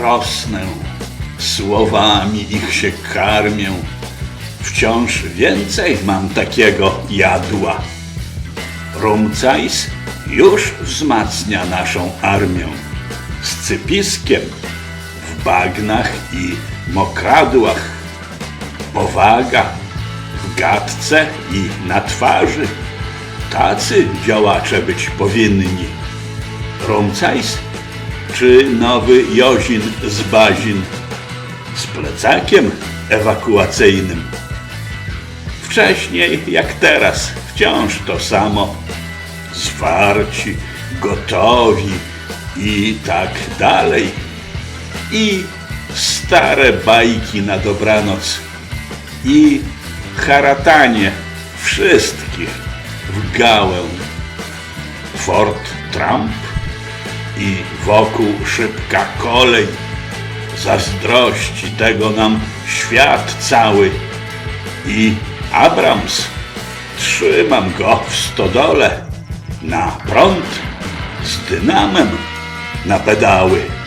rosnę, słowami ich się karmię. Wciąż więcej mam takiego jadła. Rumcajs już wzmacnia naszą armię. Z cypiskiem w bagnach i mokradłach. Powaga w gadce i na twarzy. Tacy działacze być powinni. Rumcajs czy nowy Jozin z Bazin z plecakiem ewakuacyjnym. Wcześniej jak teraz, wciąż to samo. Zwarci, gotowi i tak dalej. I stare bajki na dobranoc. I haratanie wszystkich w gałę. Fort Trump i wokół szybka kolej. Zazdrości tego nam świat cały. I Abrams, trzymam go w stodole na prąd z dynamem na pedały.